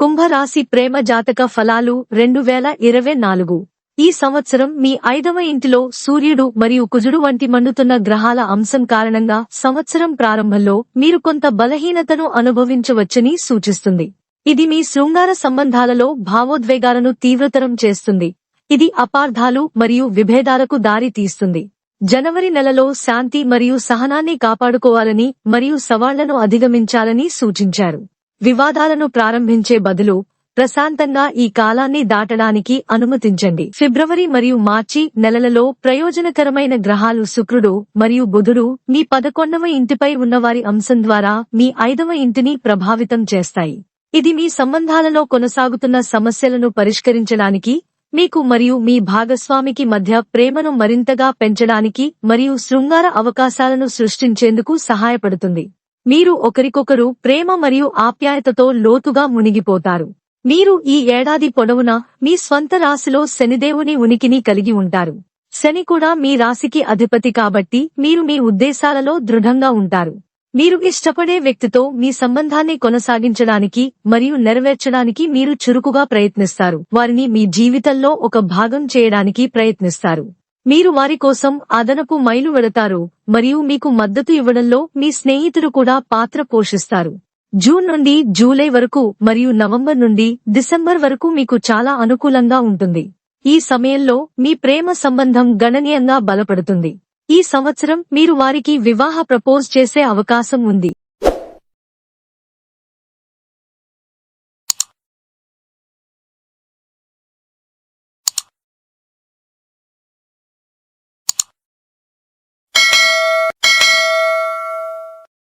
కుంభరాశి ప్రేమ జాతక ఫలాలు రెండు వేల ఇరవై నాలుగు. ఈ సంవత్సరం మీ ఐదవ ఇంటిలో సూర్యుడు మరియు కుజుడు వంటి మండుతున్న గ్రహాల అంశం కారణంగా సంవత్సరం ప్రారంభంలో మీరు కొంత బలహీనతను అనుభవించవచ్చని సూచిస్తుంది. ఇది మీ శృంగార సంబంధాలలో భావోద్వేగాలను తీవ్రతరం చేస్తుంది. ఇది అపార్థాలు మరియు విభేదాలకు దారి తీస్తుంది. జనవరి నెలలో శాంతి మరియు సహనాన్ని కాపాడుకోవాలని మరియు సవాళ్ళను అధిగమించాలని సూచించారు. వివాదాలను ప్రారంభించే బదులు ప్రశాంతంగా ఈ కాలాన్ని దాటడానికి అనుమతించండి. ఫిబ్రవరి మరియు మార్చి నెలలలో ప్రయోజనకరమైన గ్రహాలు శుక్రుడు మరియు బుధుడు మీ పదకొండవ ఇంటిపై ఉన్నవారి అంశం ద్వారా మీ ఐదవ ఇంటిని ప్రభావితం చేస్తాయి. ఇది మీ సంబంధాలలో కొనసాగుతున్న సమస్యలను పరిష్కరించడానికి మీకు మరియు మీ భాగస్వామికి మధ్య ప్రేమను మరింతగా పెంచడానికి మరియు శృంగార అవకాశాలను సృష్టించేందుకు సహాయపడుతుంది. మీరు ఒకరికొకరు ప్రేమ మరియు ఆప్యాయతతో లోతుగా మునిగిపోతారు. మీరు ఈ ఏడాది పొడవునా మీ స్వంత రాశిలో శనిదేవుని ఉనికిని కలిగి ఉంటారు. శని కూడా మీ రాశికి అధిపతి కాబట్టి మీరు మీ ఉద్దేశాలలో దృఢంగా ఉంటారు. మీరు ఇష్టపడే వ్యక్తితో మీ సంబంధాన్ని కొనసాగించడానికి మరియు నెరవేర్చడానికి మీరు చురుకుగా ప్రయత్నిస్తారు. వారిని మీ జీవితంలో ఒక భాగం చేయడానికి ప్రయత్నిస్తారు. మీరు వారి కోసం అదనపు మైలు వెడతారు మరియు మీకు మద్దతు ఇవ్వడంలో మీ స్నేహితులు కూడా పాత్ర పోషిస్తారు. జూన్ నుండి జూలై వరకు మరియు నవంబర్ నుండి డిసెంబర్ వరకు మీకు చాలా అనుకూలంగా ఉంటుంది. ఈ సమయంలో మీ ప్రేమ సంబంధం గణనీయంగా బలపడుతుంది. ఈ సంవత్సరం మీరు వారికి వివాహ ప్రపోజ్ చేసే అవకాశం ఉంది.